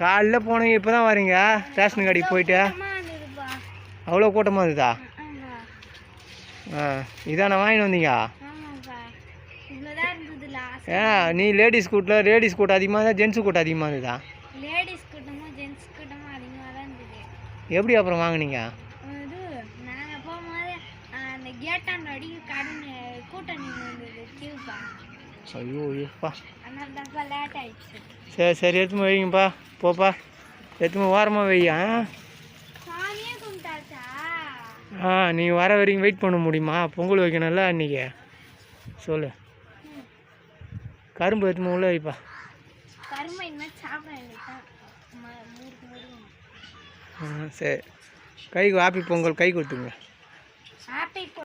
காலைல போனீங்க இப்போ தான் வரீங்க? ரேஷன் கடைக்கு போயிட்டு? அவ்வளோ கூட்டமாக இருந்ததா? ஆ இதான வாங்கிட்டு வந்தீங்க? ஏன் நீ லேடிஸ் கூட்டில் லேடிஸ் கூட்டம் அதிகமாக இருந்தா ஜென்ஸு கூட்டம் அதிகமாக இருந்ததா? லேடிஸ் கூட்டமும் ஜென்ஸ் கூட்டமும் அதிகமாக தான் இருந்தது. எப்படி அப்புறம் வாங்குனீங்க? ஐயோ ஐயோப்பா சரி சரி எடுத்துன்னு வைங்கப்பா போப்பா எடுத்துன்னு ஓரமாக வையா ஆ நீ வர வரைக்கும் வெயிட் பண்ண முடியுமா? பொங்கல் வைக்கணும்ல அன்றைக்கி சொல்லு. கரும்பு எடுத்துன்னு உள்ள வைப்பா. சரி. கை ஆப்பி பொங்கல் கை கொடுத்துங்க